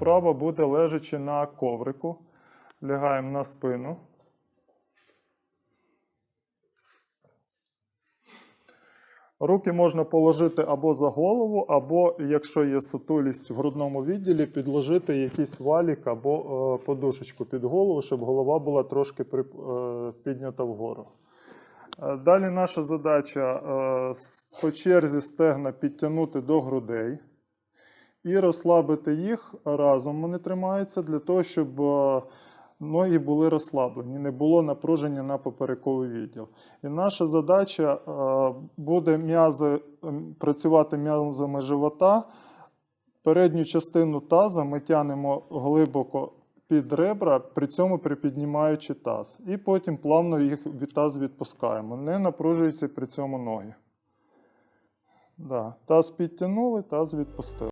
вправа буде лежачи на коврику. Лягаємо на спину. Руки можна положити або за голову, або, якщо є сутулість в грудному відділі, підложити якийсь валік або е, подушечку під голову, щоб голова була трошки при, е, піднята вгору. Е, Далі наша задача е, по черзі стегна підтягнути до грудей і розслабити їх разом. Вони тримаються для того, щоб е, ноги були розслаблені, не було напруження на поперековий відділ. І наша задача е, буде м'язи, ем, працювати м'язами живота. Передню частину таза ми тянемо глибоко під ребра, при цьому припіднімаючи таз. І потім плавно їх від таз відпускаємо. Не напружуються при цьому ноги. Да. Таз підтягнули, таз відпустили.